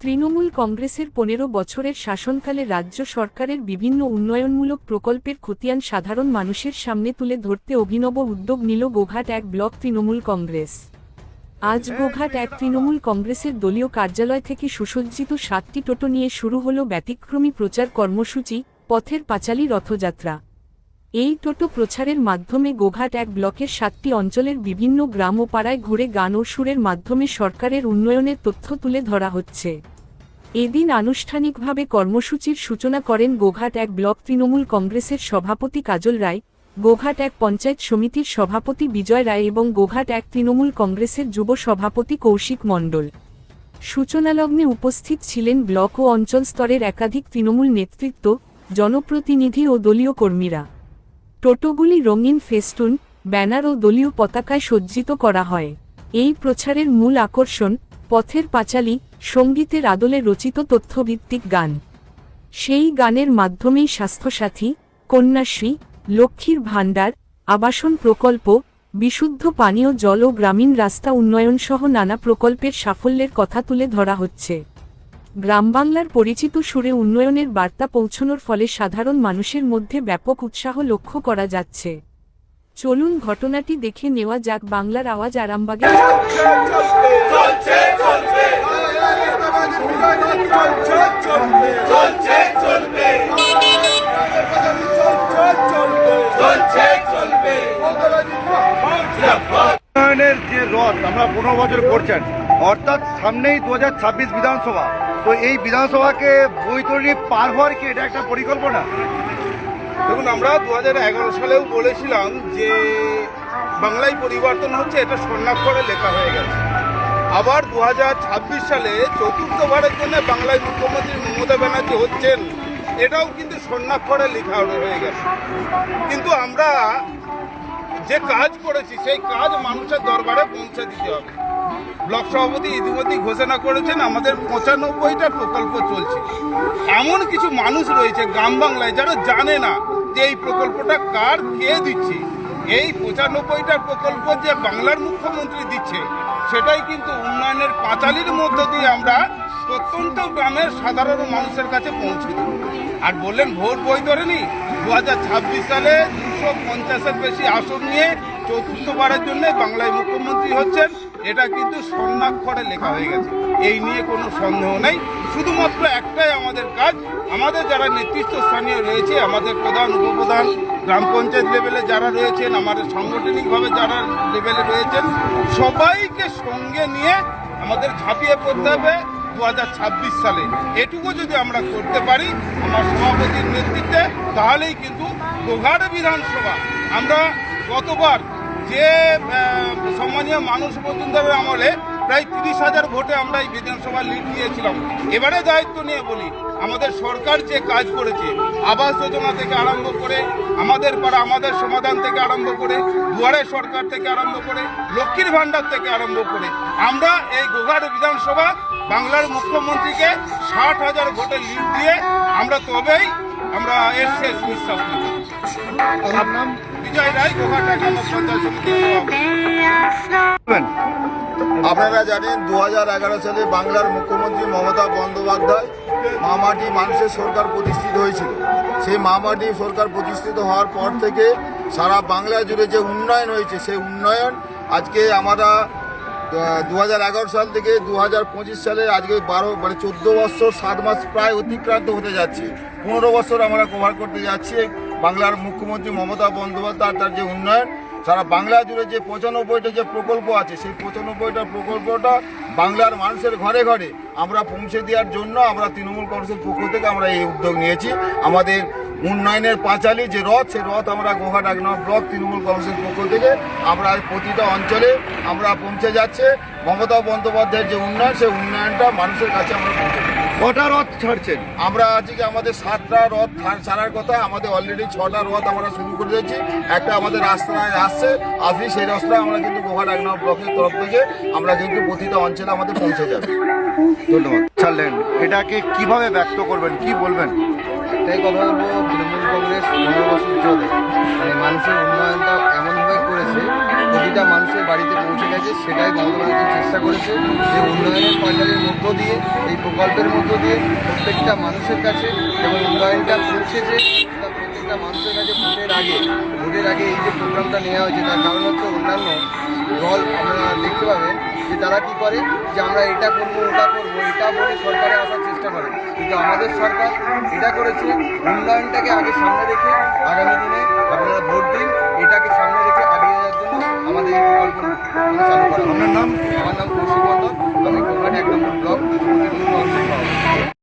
তৃণমূল কংগ্রেসের পনেরো বছরের শাসনকালে রাজ্য সরকারের বিভিন্ন উন্নয়নমূলক প্রকল্পের খতিয়ান সাধারণ মানুষের সামনে তুলে ধরতে অভিনব উদ্যোগ নিল গোঘাট এক ব্লক তৃণমূল কংগ্রেস। আজ গোঘাট এক তৃণমূল কংগ্রেসের দলীয় কার্যালয় থেকে সুসজ্জিত সাতটি টোটো নিয়ে শুরু হল ব্যতিক্রমী প্রচার কর্মসূচি, পথের পাঁচালী রথযাত্রা। এই টোটো প্রচারের মাধ্যমে গোঘাট এক ব্লকের সাতটি অঞ্চলের বিভিন্ন গ্রাম ও পাড়ায় ঘুরে গান ও সুরের মাধ্যমে সরকারের উন্নয়নের তথ্য তুলে ধরা হচ্ছে। এদিন আনুষ্ঠানিকভাবে কর্মসূচির সূচনা করেন গোঘাট এক ব্লক তৃণমূল কংগ্রেসের সভাপতি কাজল রায়, গোঘাট এক পঞ্চায়েত সমিতির সভাপতি বিজয় রায় এবং গোঘাট এক তৃণমূল কংগ্রেসের যুব সভাপতি কৌশিক মণ্ডল। সূচনালগ্নে উপস্থিত ছিলেন ব্লক ও অঞ্চল স্তরের একাধিক তৃণমূল নেতৃত্ব, জনপ্রতিনিধি ও দলীয় কর্মীরা। টোটোগুলি রঙিন ফেস্টুন, ব্যানার ও দলীয় পতাকায় সজ্জিত করা হয়। এই প্রচারের মূল আকর্ষণ, পথের পাঁচালী, সঙ্গীতের আদলে রচিত তথ্যভিত্তিক গান। সেই গানের মাধ্যমেই স্বাস্থ্যসাথী, কন্যাশ্রী, লক্ষ্মীর ভাণ্ডার, আবাসন প্রকল্প, বিশুদ্ধ পানীয় জল ও গ্রামীণ রাস্তা উন্নয়ন সহ নানা প্রকল্পের সাফল্যের কথা তুলে ধরা হচ্ছে। গ্রামবাংলার পরিচিত সুরে উন্নয়নের বার্তা পৌঁছনোর ফলে সাধারণ মানুষের মধ্যে ব্যাপক উৎসাহ লক্ষ্য করা যাচ্ছে। চলুন ঘটনাটি দেখে নেওয়া যাক বাংলার আওয়াজ আরামবাগে। যে রথ, আমরা পনেরো বছর করছেন। অর্থাৎ সামনেই দু বিধানসভা। তো এই বিধানসভাকে বৈতরণী পার হওয়ার কি এটা একটা পরিকল্পনা? দেখুন, আমরা দু হাজার এগারো সালেও বলেছিলাম যে বাংলায় পরিবর্তন হচ্ছে, এটা স্বর্ণাক্ষরে লেখা হয়ে গেছে। আবার দু হাজার ছাব্বিশ সালে চতুর্থবারের জন্য বাংলায় মুখ্যমন্ত্রী মমতা ব্যানার্জি হচ্ছেন, এটাও কিন্তু স্বর্ণাক্ষরে লেখা হয়ে গেছে। কিন্তু আমরা যে কাজ করেছি, সেই কাজ মানুষের দরবারে পৌঁছে দিতে হবে। ব্লক সভাপতি ইতিমধ্যে ঘোষণা করেছেন, আমাদের পঁচানব্বইটা প্রকল্প চলছে। এমন কিছু মানুষ রয়েছে গ্রাম বাংলায় যারা জানে না যে এই প্রকল্পটা কার কে দিচ্ছে। এই পঁচানব্বইটা প্রকল্প যে বাংলার মুখ্যমন্ত্রী দিচ্ছে, সেটাই কিন্তু উন্নয়নের পাঁচালির মধ্য দিয়ে আমরা প্রত্যন্ত গ্রামের সাধারণ মানুষের কাছে পৌঁছে দেব। আর বললেন ভোট বই ধরেনি দু হাজার ছাব্বিশ সালে দুশো পঞ্চাশের বেশি আসন নিয়ে চতুর্থবারের জন্য বাংলায় মুখ্যমন্ত্রী হচ্ছেন। এটা কিন্তু স্বর্ণাক্ষরে লেখা হয়ে গেছে। এই নিয়ে কোনো সন্দেহ নেই। শুধুমাত্র একটাই আমাদের কাজ। আমাদের যারা নেতৃত্ব স্থানীয় রয়েছে, আমাদের প্রধান, উপপ্রধান, গ্রাম পঞ্চায়েত লেভেলে যারা রয়েছেন, আমাদের সাংগঠনিকভাবে যারা লেভেলে রয়েছেন, সবাইকে সঙ্গে নিয়ে আমাদের ঝাঁপিয়ে পড়তে হবে দু হাজার ছাব্বিশ সালে। এটুকু যদি আমরা করতে পারি আমার সভাপতির নেতৃত্বে, তাহলেই কিন্তু গোঘাট বিধানসভা। আমরা গতবার যে সম্মানীয় মানুষ মজুমদারের আমলে প্রায় তিরিশ হাজার ভোটে আমরা এই বিধানসভা লিড দিয়েছিলাম। এবারে দায়িত্ব নিয়ে বলি, আমাদের সরকার যে কাজ করেছে, আবাস যোজনা থেকে আরম্ভ করে, আমাদের পাড়া, আমাদের সমাধান থেকে আরম্ভ করে, দুয়ারে সরকার থেকে আরম্ভ করে, লক্ষ্মীর ভাণ্ডার থেকে আরম্ভ করে, আমরা এই গোঘাট বিধানসভা বাংলার মুখ্যমন্ত্রীকে ষাট হাজার ভোটে লিড দিয়ে আমরা তবেই আমরা এর শেষ নিঃশ্বাস নেব আপনারা জানেন দু হাজার এগারো সালে বাংলার মুখ্যমন্ত্রী মমতা বন্দ্যোপাধ্যায় মামাটি মানুষের সরকার প্রতিষ্ঠিত হয়েছিল। সেই মামাটি সরকার প্রতিষ্ঠিত হওয়ার পর থেকে সারা বাংলা জুড়ে যে উন্নয়ন হয়েছে, সেই উন্নয়ন আজকে আমরা দু হাজার এগারো সাল থেকে দু হাজার পঁচিশ সালে আজকে বারো মানে চোদ্দ বছর, সাত মাস প্রায় অতিক্রান্ত হতে যাচ্ছে। পনেরো বছর আমরা কভার করতে যাচ্ছি। বাংলার মুখ্যমন্ত্রী মমতা বন্দ্যোপাধ্যায় তার যে উন্নয়ন, সারা বাংলা জুড়ে যে পঁচানব্বইটা যে প্রকল্প আছে, সেই পঁচানব্বইটা প্রকল্পটা বাংলার মানুষের ঘরে ঘরে আমরা পৌঁছে দেওয়ার জন্য আমরা তৃণমূল কংগ্রেসের পক্ষ থেকে আমরা এই উদ্যোগ নিয়েছি। আমাদের উন্নয়নের পাঁচালি যে রথ সেই রথ আমরা গোহাট এক ব্লক তৃণমূল কংগ্রেসের পক্ষ থেকে আমরা প্রতিটা অঞ্চলে আমরা পৌঁছে যাচ্ছে। মমতা বন্দ্যোপাধ্যায়ের যে উন্নয়ন, সেই উন্নয়নটা মানুষের কাছে আমরা পৌঁছে কটা রথ ছাড়ছেন? আমরা আজকে আমাদের সাতটা রথ ছাড়ার কথা আমাদের অলরেডি ছটা রথ আমরা শুরু করে দিয়েছি। একটা আমাদের রাস্তায় আসছে। আসলে সেই রাস্তা আমরা কিন্তু গোহাট এক ব্লকের তরফ থেকে আমরা কিন্তু প্রতিটা অঞ্চলে আমাদের পৌঁছে যাবে ধন্যবাদ। ছাড়লেন। এটাকে কীভাবে ব্যক্ত করবেন? কি বলবেন? একটাই কথা বলব তৃণমূল কংগ্রেস পনেরো বছর চলে মানে মানুষের উন্নয়নটা এমনভাবে করেছে, প্রতিটা মানুষের বাড়িতে পৌঁছে গেছে, সেটাই মমতা ব্যানার্জি চেষ্টা করেছে যে উন্নয়নের পাঁচালের মধ্য দিয়ে, এই প্রকল্পের মধ্য দিয়ে প্রত্যেকটা মানুষের কাছে এবং উন্নয়নটা পৌঁছেছে প্রত্যেকটা মানুষের কাছে ভোটের আগে ভোটের আগে এই যে প্রোগ্রামটা নেওয়া হয়েছে, তার কারণ হচ্ছে অন্যান্য দল আপনারা দেখতে পাবেন তারা কি করে? যে আমরা এটা করব, ওটা করব, এটা বলে সরকারে আসার চেষ্টা করে। কিন্তু আমাদের সরকার এটা করেছে, উন্নয়নটাকে আগে সামনে রেখে আগামী দিনে আপনারা